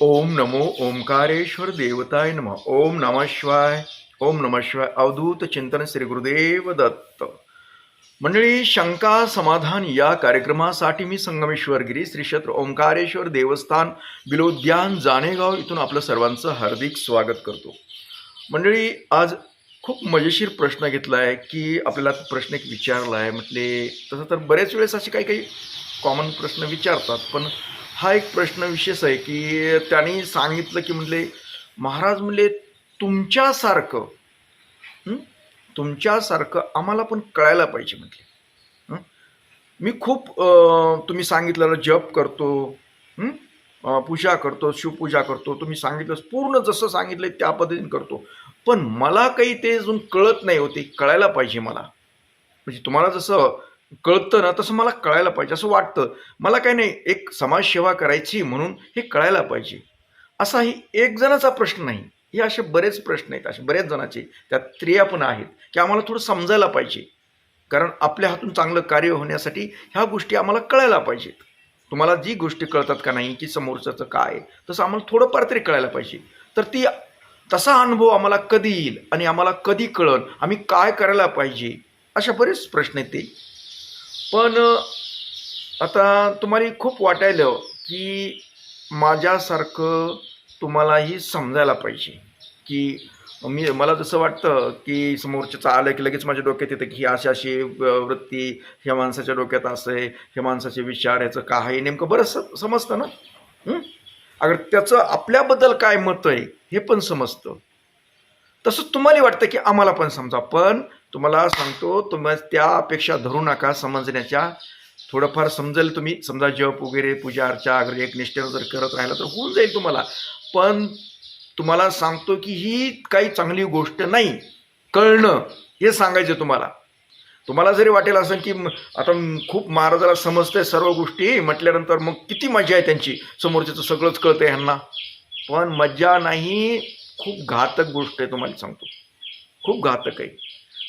ओम नमो ओंकारेश्वर देवताय नम। ओम नम शिवाय। ओम नम शिवाय। अवधूत चिंतन श्री गुरुदेव दत्त। मंडळी शंका समाधान या कार्यक्रमासाठी मी संगमेश्वर गिरी श्री क्षेत्र ओंकारेश्वर देवस्थान बिलोद्यान जाणेगाव इथून आपलं सर्वांचं हार्दिक स्वागत करतो. मंडळी आज खूप मजेशीर प्रश्न घेतला आहे की आपल्याला प्रश्न एक विचारला आहे म्हटले तसं तर बरेच वेळेस असे काही काही कॉमन प्रश्न विचारतात पण हा एक प्रश्न विशेष आहे की त्यांनी सांगितलं की म्हणले महाराज म्हणले तुमच्यासारखं तुमच्यासारखं आम्हाला पण कळायला पाहिजे म्हटले. मी खूप तुम्ही सांगितलेलं जप करतो पूजा करतो शिवपूजा करतो तुम्ही सांगितलं पूर्ण जसं सांगितलं त्या पद्धतीने करतो. पण मला काही ते अजून कळत नाही होते कळायला पाहिजे मला. म्हणजे तुम्हाला जसं कळतं ना तसं मला कळायला पाहिजे असं वाटतं. मला काही नाही एक समाजसेवा करायची म्हणून हे कळायला पाहिजे. असा ही एक जणाचा प्रश्न नाही. हे असे बरेच प्रश्न आहेत असे बरेच जणाचे. त्यात स्त्रिया पण आहेत की आम्हाला थोडं समजायला पाहिजे. कारण आपल्या हातून चांगलं कार्य होण्यासाठी ह्या गोष्टी आम्हाला कळायला पाहिजेत. तुम्हाला जी गोष्टी कळतात का नाही की समोरच्याचं काय तसं आम्हाला थोडंफार तरी कळायला पाहिजे. तर ती तसा अनुभव आम्हाला कधी येईल आणि आम्हाला कधी कळन आम्ही काय करायला पाहिजे अशा बरेच प्रश्न आहेत ते. पण आता तुम्हाला खूप वाटायलं की माझ्यासारखं तुम्हालाही समजायला पाहिजे. की मी मला जसं वाटतं की समोरच्याचं आलं की लगेच माझ्या डोक्यात येतं की ही अशी अशी वृत्ती ह्या माणसाच्या डोक्यात असं आहे ह्या माणसाचे विचार याचं काय आहे नेमकं बरं समजतं ना? अगर त्याचं आपल्याबद्दल काय मत आहे हे पण समजतं. तसंच तुम्हाला वाटतं की आम्हाला पण समजा पण तुम्हाला सांगतो तुम्ही त्या अपेक्षा धरू नका समजण्याच्या. थोडंफार समजेल तुम्ही समजा जप वगैरे पूजा अर्चा अगर एक निष्ठेनं जर करत राहिला तर होऊन जाईल तुम्हाला. पण तुम्हाला सांगतो की ही काही चांगली गोष्ट नाही कळणं हे सांगायचं तुम्हाला. तुम्हाला जरी वाटेल असं की आता खूप महाराजाला समजतंय सर्व गोष्टी म्हटल्यानंतर मग किती मजा आहे त्यांची. समोरच्याचं सगळंच कळतं आहे ह्यांना. पण मज्जा नाही खूप घातक गोष्ट आहे तुम्हाला सांगतो. खूप घातक आहे.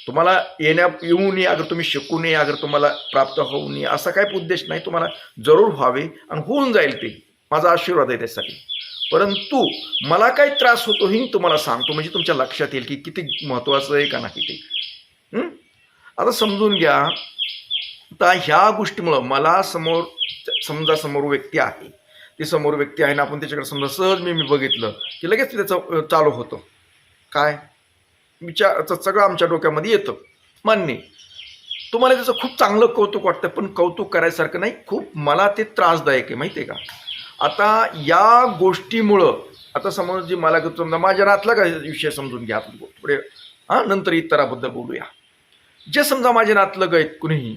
तुम्हाला येण्या येऊ नये अगर तुम्ही शिकू नये अगर तुम्हाला प्राप्त होऊ नये असा काही उद्देश नाही. तुम्हाला जरूर व्हावे आणि होऊन जाईल ते. माझा आशीर्वाद आहे त्यासाठी. परंतु मला काही त्रास होतो ही तुम्हाला सांगतो. म्हणजे तुमच्या लक्षात येईल की किती महत्त्वाचं आहे का नाही ते. आता समजून घ्या. आता ह्या गोष्टीमुळं मला समोर समजा समोर व्यक्ती आहे. ती समोर व्यक्ती आहे ना आपण त्याच्याकडे समजा सहज मी मी बघितलं की लगेच त्याचं चालू होतं. काय? विचार सगळं आमच्या डोक्यामध्ये येतं. मान्य तुम्हाला त्याचं खूप चांगलं कौतुक वाटतं पण कौतुक करायसारखं नाही. खूप मला ते त्रासदायक आहे माहिती आहे का? आता या गोष्टीमुळं आता समज जी मला समजा माझ्या नातला का विषय समजून घ्या आपण पुढे हां नंतर इतराबद्दल बोलूया. जे समजा माझे नातलग आहेत कुणीही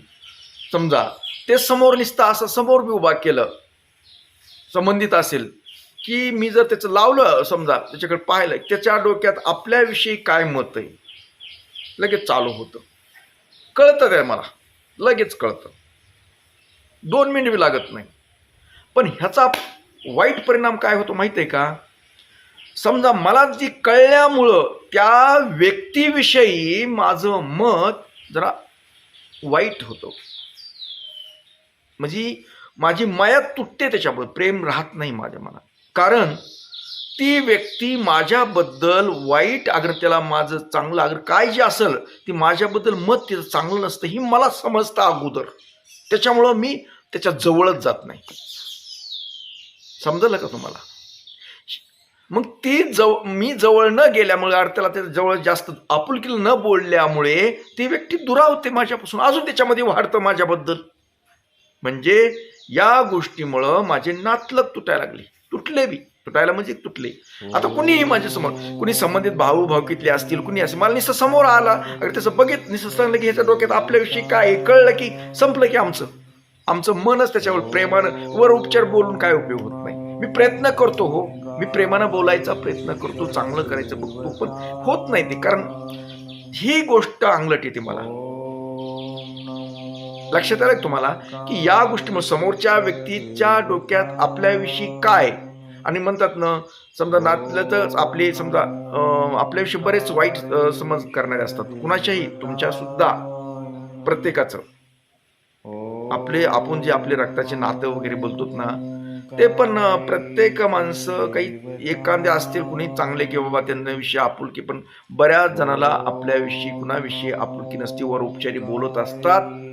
समजा ते समोर निसता असं समोर मी उभा केलं संबंधित असेल की मी जर त्याचं लावलं समजा त्याच्याकडे पाहिलं त्याच्या डोक्यात आपल्याविषयी काय मत आहे? लगेच चालू होतं. कळतं काय मला? लगेच कळतं. दोन मिनिट बी लागत नाही. पण ह्याचा वाईट परिणाम काय होतो माहिती आहे का? समजा मला जी कळल्यामुळं त्या व्यक्तीविषयी माझं मत जरा वाईट होतं. म्हणजे माझी माया तुटते त्याच्यामुळे प्रेम राहत नाही माझ्या मनात. कारण ती व्यक्ती माझ्याबद्दल वाईट अगर त्याला माझं चांगलं अगर काय जे असेल ती माझ्याबद्दल मत तिचं चांगलं नसतं ही मला समजतं अगोदर. त्याच्यामुळं मी त्याच्या जवळच जात नाही. समजलं का तुम्हाला? मग ती जव मी जवळ न गेल्यामुळे अर्थाला त्याला त्याच्याजवळ जास्त आपुलकीला न बोलल्यामुळे ती व्यक्ती दुरावते माझ्यापासून अजून त्याच्यामध्ये वाढतं माझ्याबद्दल. म्हणजे या गोष्टीमुळं माझे नातलग तुटायला लागली. तुटले बी. तुटायला म्हणजे तुटले. आता कुणीही माझ्यासमोर कुणी संबंधित भाऊ भावकीतले असतील कुणी असेल मला निसं समोर आला अगर त्याचं बघित निसं सांगलं की ह्याच्या डोक्यात आपल्याविषयी काय कळलं की संपलं की आमचं. आमचं मनच त्याच्यावर प्रेमानं वर उपचार बोलून काय उपयोग होत नाही. मी प्रयत्न करतो हो. मी प्रेमानं बोलायचा प्रयत्न करतो चांगलं करायचं बघतो पण होत नाही ते. कारण ही गोष्ट अंगलट येते मला. लक्षात आलं तुम्हाला? की या गोष्टीमुळे समोरच्या व्यक्तीच्या डोक्यात आपल्याविषयी काय? आणि म्हणतात ना समजा नातलं तर आपले समजा आपल्याविषयी बरेच वाईट समज करणारे असतात. कुणाच्याही तुमच्या सुद्धा प्रत्येकाचं आपले आपण जे आपले रक्ताचे नातं वगैरे बोलतो ना ते पण प्रत्येक माणसं काही एखादे असतील कुणी चांगले की बाबा त्यांच्याविषयी आपुलकी पण बऱ्याच जणाला आपल्याविषयी कुणाविषयी आपुलकी नसती वर उपचारी बोलत असतात. हं?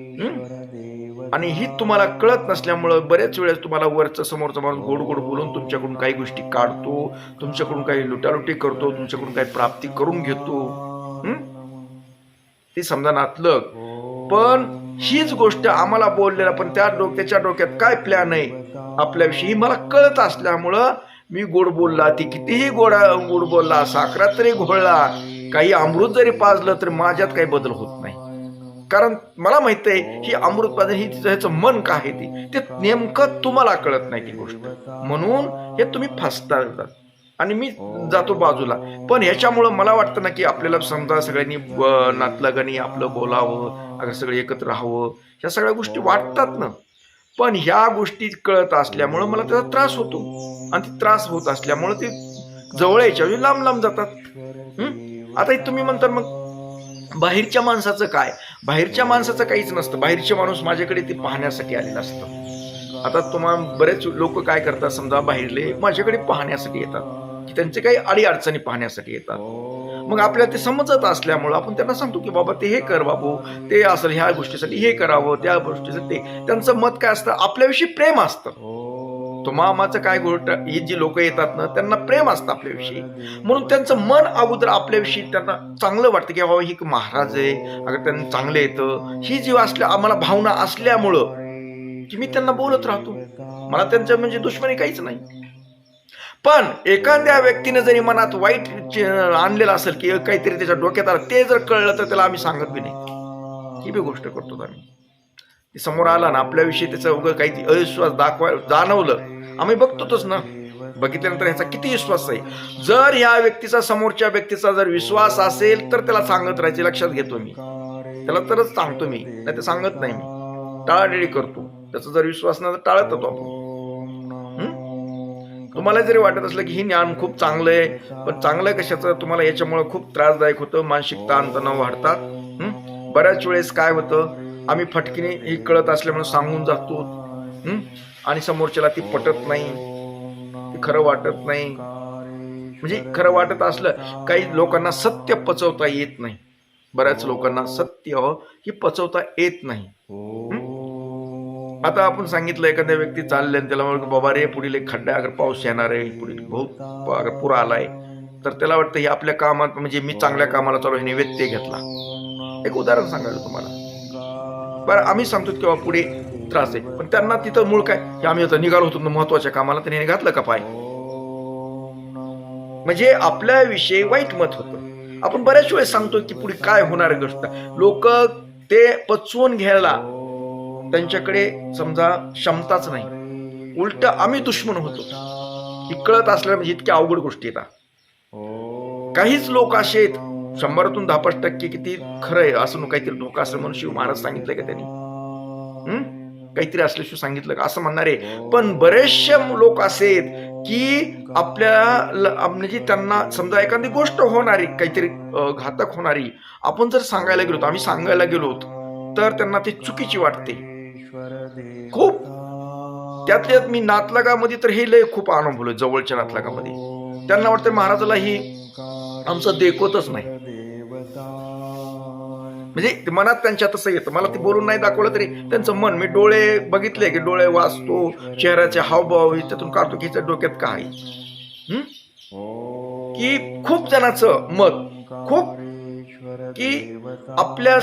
आणि ही तुम्हाला कळत नसल्यामुळं बऱ्याच वेळेस तुम्हाला वरचं समोरचा माणूस गोड गोड बोलून तुमच्याकडून काही गोष्टी काढतो तुमच्याकडून काही लुटालुटी करतो तुमच्याकडून काही प्राप्ती करून घेतो. ते समजा नातलं पण हीच गोष्ट आम्हाला बोललेला पण त्या डोक्याच्या डोक्यात काय प्लॅन आहे? आपल्याविषयी मला कळत असल्यामुळं मी गोड बोलला. ती कितीही गोडा गोड बोलला साखरात तरी घोळला. काही अमृत जरी पाजलं तरी माझ्यात काही बदल होत नाही. कारण मला माहीत आहे ही. अमृत पाजन ही तिचं मन काय आहे ती? ते नेमकं तुम्हाला कळत नाही ती गोष्ट. म्हणून हे तुम्ही फसता आणि मी जातो बाजूला. पण ह्याच्यामुळं मला वाटतं ना की आपल्याला समजा सगळ्यांनी नातलगानी आपलं बोलावं अगं सगळे एकत्र राहावं ह्या सगळ्या गोष्टी वाटतात ना. पण ह्या गोष्टी कळत असल्यामुळं मला त्याचा त्रास होतो. आणि ती त्रास होत असल्यामुळं ते जवळ यायच्या ऐवजी लांब लांब जातात. हं? आता हे तुम्ही म्हणता मग बाहेरच्या माणसाचं काय? बाहेरच्या माणसाचं काहीच नसतं. बाहेरचे माणूस माझ्याकडे ते पाहण्यासाठी आलेलं असतं. आता तुम्हाला बरेच लोक काय करतात समजा बाहेरले माझ्याकडे पाहण्यासाठी येतात. की त्यांचे काही अडी अडचणी पाहण्यासाठी येतात. मग आपल्याला ते समजत असल्यामुळं आपण त्यांना सांगतो की बाबा ते हे कर बाबू ते असेल ह्या गोष्टीसाठी हे करावं त्या गोष्टीसाठी. ते त्यांचं मत काय असतं? आपल्याविषयी प्रेम असतं. तो मामाचं काय गोष्ट ही जी लोक येतात ना त्यांना प्रेम असतं आपल्याविषयी. म्हणून त्यांचं मन अगोदर आपल्याविषयी त्यांना चांगलं वाटतं की बाबा ही एक महाराज आहे. अगर त्यांना चांगलं येतं. ही जी असल्या आम्हाला भावना असल्यामुळं की मी त्यांना बोलत राहतो. मला त्यांच्या म्हणजे दुश्मनी काहीच नाही. पण एखाद्या व्यक्तीने जरी मनात वाईट आणलेलं असेल की काहीतरी त्याच्या डोक्यात आलं ते जर कळलं तर त्याला आम्ही सांगत बी नाही. ही बी गोष्ट करतो आम्ही. समोर आला ना आपल्याविषयी त्याचा उगं काही अविश्वास दाखवाय जाणवलं. आम्ही बघतोच ना. बघितल्यानंतर ह्याचा किती विश्वास आहे. जर ह्या व्यक्तीचा समोरच्या व्यक्तीचा जर विश्वास असेल तर त्याला सांगत राहायचे लक्षात घेतो मी. त्याला तरच सांगतो मी नाही तर सांगत नाही मी. टाळाटाळी करतो. त्याचा जर विश्वास नाही तर टाळत होतो आपण. तुम्हाला जरी वाटत असलं की ही ज्ञान खूप चांगलं आहे पण चांगलं कशाचं? तुम्हाला याच्यामुळे खूप त्रासदायक होतं मानसिक ताणतणाव वाढतात. बऱ्याच वेळेस काय होतं आम्ही फटकीने ही कळत असल्यामुळे सांगून जातो. आणि समोरच्याला ती पटत नाही. ती खरं वाटत नाही. म्हणजे खरं वाटत असलं काही लोकांना सत्य पचवता येत नाही. बऱ्याच लोकांना सत्य हो, ही पचवता येत नाही. आता आपण सांगितलं एखाद्या व्यक्ती चालले आणि त्याला म्हणलं, बाबा रे पुढील एक खड्डा अगर पाऊस येणार आहे पुढील बहुत अगर पुरा आलाय. तर त्याला वाटतं हे आपल्या कामात म्हणजे मी चांगल्या कामाला चालू आहे, हिने व्यत्यय घेतला. एक उदाहरण सांगायचं तुम्हाला. बरं आम्ही सांगतो की पुढे त्रास आहे. पण त्यांना तिथं मूळ काय? आम्ही आता निघालो होतो ना महत्त्वाच्या कामाला त्याने घातलं का पाय? म्हणजे आपल्याविषयी वाईट मत होतं. आपण बऱ्याच वेळेस सांगतो की पुढे काय होणार गोष्ट लोक ते पचवून घ्यायला त्यांच्याकडे समजा क्षमताच नाही. उलट आम्ही दुश्मन होतो. ही कळत असल्या म्हणजे इतक्या अवघड गोष्टी येतात काहीच लोक असे आहेत शंभरातून दहा पाच टक्के किती खरं आहे असं काहीतरी धोका असं म्हणून शिव महाराज सांगितलंय का त्यांनी? हम्म काहीतरी असल्याशिवाय सांगितलं का? असं म्हणणारे. पण बरेचसे लोक असे आहेत की आपल्या म्हणजे त्यांना समजा एखादी गोष्ट होणारी काहीतरी घातक होणारी आपण जर सांगायला गेलो आम्ही सांगायला गेलो तर त्यांना ती चुकीची वाटते. खूप. त्यातल्या त्यात मी नातलगामध्ये तर हे लय खूप अनुभवलं जवळच्या नातलगामध्ये. त्यांना वाटतं महाराजाला ही आमचं देखवतच नाही. म्हणजे मनात त्यांच्या तसं येतं. मला ते बोलून नाही दाखवलं तरी त्यांचं मन मी डोळे बघितले की डोळे वाचतो चेहऱ्याचे हावभाव त्यातून काढतो की डोक्यात काय? की खूप जणाचं मत खूप की आपल्या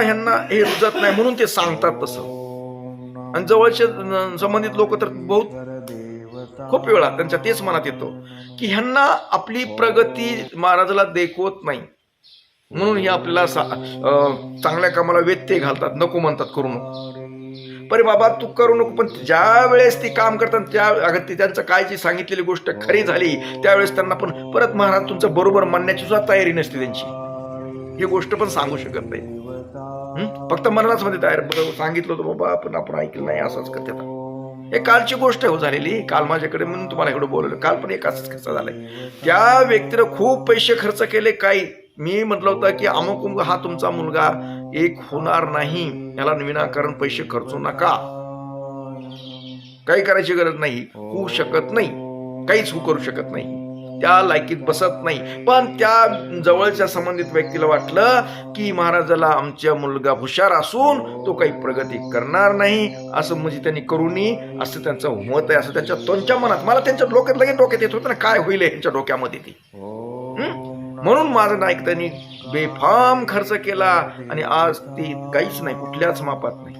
ह्यांना हे रुजत नाही म्हणून ते सांगतात तसं. आणि जवळचे संबंधित लोक तर बहुत खूप वेळा त्यांच्या तेच मनात येतो की ह्यांना आपली प्रगती महाराजाला देखवत नाही. म्हणून हे आपल्याला चांगल्या कामाला व्यत्यय घालतात नको म्हणतात करू नको. परे बाबा तू करू नको पण ज्या वेळेस ती काम करतात त्या अगं ती त्यांचं काय जी सांगितलेली गोष्ट खरी झाली त्यावेळेस त्यांना पण परत महाराज तुमचं बरोबर मानण्याची सुद्धा तयारी नसते त्यांची. ही गोष्ट पण सांगू शकत नाही. फक्त मनालाच मध्ये तयार सांगितलं होतं बाबा पण आपण ऐकलं नाही असंच करते हे कालची गोष्ट हो झालेली काल माझ्याकडे म्हणून तुम्हाला एवढं बोलवलं काल पण एक असंच खर्च झालाय. त्या व्यक्तीनं खूप पैसे खर्च केले काही मी म्हटलं होतं की अमुक उमुक हा तुमचा मुलगा एक होणार नाही. याला विनाकारण पैसे खर्चू नका. काही करायची गरज नाही. होऊ शकत नाही. काहीच होऊ करू शकत नाही. त्या लायकीत बसत नाही. पण त्या जवळच्या संबंधित व्यक्तीला वाटलं की महाराजाला आमच्या मुलगा हुशार असून तो काही प्रगती करणार नाही. असं म्हणजे त्यांनी करूनी असं त्यांचं मत आहे. असं त्यांच्या त्यांच्या मनात. मला त्यांच्या डोक्यात लगेच डोक्यात येत होतं ना काय होईल यांच्या डोक्यामध्ये ते. हं? म्हणून माझं नाईक त्यांनी बेफाम खर्च केला आणि आज ती काहीच नाही कुठल्याच मापात नाही.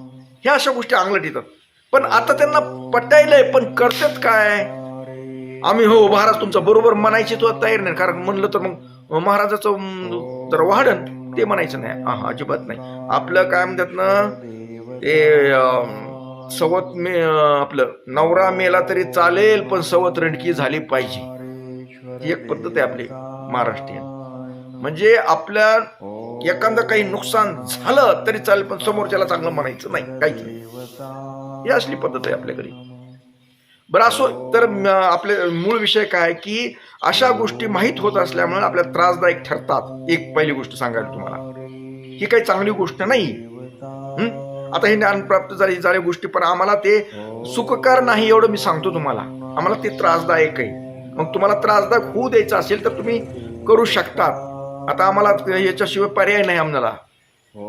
ह्या अशा गोष्टी अंगलट येतात. पण आता त्यांना पटायलंय पण करतात काय? आम्ही हो महाराज तुमचा बरोबर म्हणायची तो तयार नाही. कारण म्हणलं तर मग महाराजाचं जर वाढन. ते म्हणायचं नाही. हा अजिबात नाही. आपलं काय म्हणतात ना ते सवत मे आपलं नवरा मेला तरी चालेल पण सवत रणकी झाली पाहिजे. ही एक पद्धत आहे आपली. महाराष्ट्रीयन. म्हणजे आपल्या एखादं काही नुकसान झालं तरी चालेल पण समोरच्याला चांगलं म्हणायचं नाही काहीच नाही. ही असली पद्धत आहे आपल्याकडे. बरं असो तर आपले मूळ विषय काय की अशा गोष्टी माहीत होत असल्यामुळे आपल्या त्रासदायक ठरतात. एक पहिली गोष्ट सांगायला तुम्हाला. ही काही चांगली गोष्ट नाही. आता हे ज्ञान प्राप्त झाली झाल्या गोष्टी पण आम्हाला ते सुखकर नाही एवढं मी सांगतो तुम्हाला. आम्हाला ते त्रासदायक आहे. मग तुम्हाला त्रासदायक होऊ द्यायचा असेल तर तुम्ही करू शकता. आता आम्हाला याच्याशिवाय पर्याय नाही आम्हाला.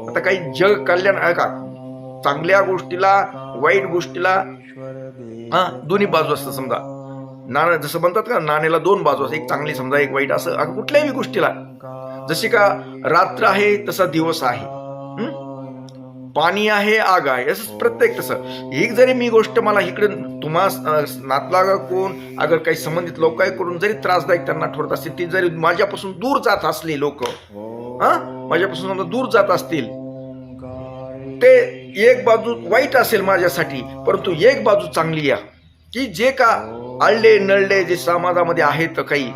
आता काही जग कल्याण आहे का? चांगल्या गोष्टीला वाईट गोष्टीला हा दोन्ही बाजू असतात समजा. नाणं जसं म्हणतात का नाण्याला दोन बाजू असतात. एक चांगली समजा एक वाईट असं. कुठल्याही गोष्टीला. जशी का रात्र आहे तसा दिवस आहे. हं? पाणी आहे आग आहे प्रत्येक तसं. एक जरी मी गोष्ट मला इकडे तुम्हा अं, नातलागा कोण अगर काही संबंधित लोक करून जरी त्रासदायक त्यांना ठरत असतील ती जरी माझ्यापासून दूर जात असली लोक हा. माझ्यापासून समजा दूर जात असतील ते एक बाजू वाईट असेल माझ्यासाठी परंतु एक बाजू चांगली या. की जे का आळले नळले जे समाजामध्ये आहेत काही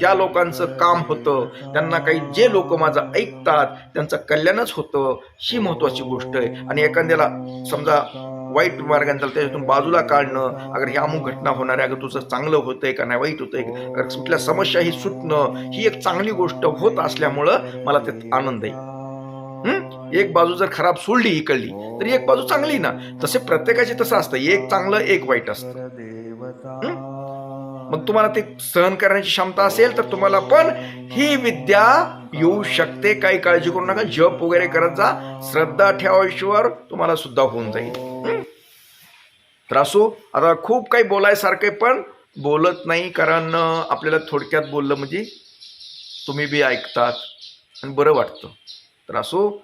त्या लोकांचं काम होतं त्यांना काही जे लोक माझं ऐकतात त्यांचं कल्याणच होतं ही महत्वाची गोष्ट आहे. आणि एखाद्याला समजा वाईट मार्गाने चालतं त्याच्यातून बाजूला काढणं अगर ह्या अमुक घटना होणार आहे अगर तुझं चांगलं होतंय का नाही वाईट होतंय अगर कुठल्या समस्या ही सुटणं ही एक चांगली गोष्ट होत असल्यामुळं मला त्यात आनंद आहे. एक बाजू जर खराब सोडली इकडली तर एक बाजू चांगली ना. तसे प्रत्येकाची तसं असतं. एक चांगलं एक वाईट असतं. मग तुम्हाला ते सहन करण्याची क्षमता असेल तर तुम्हाला पण ही विद्या येऊ शकते. काही काळजी करू नका. जप वगैरे करत जा. श्रद्धा ठेवा ईश्वर. तुम्हाला सुद्धा होऊन जाईल. तर असो आता खूप काही बोलायसारखे पण बोलत नाही कारण आपल्याला थोडक्यात बोललं म्हणजे तुम्ही बी ऐकतात. आणि बरं वाटतं. तर असो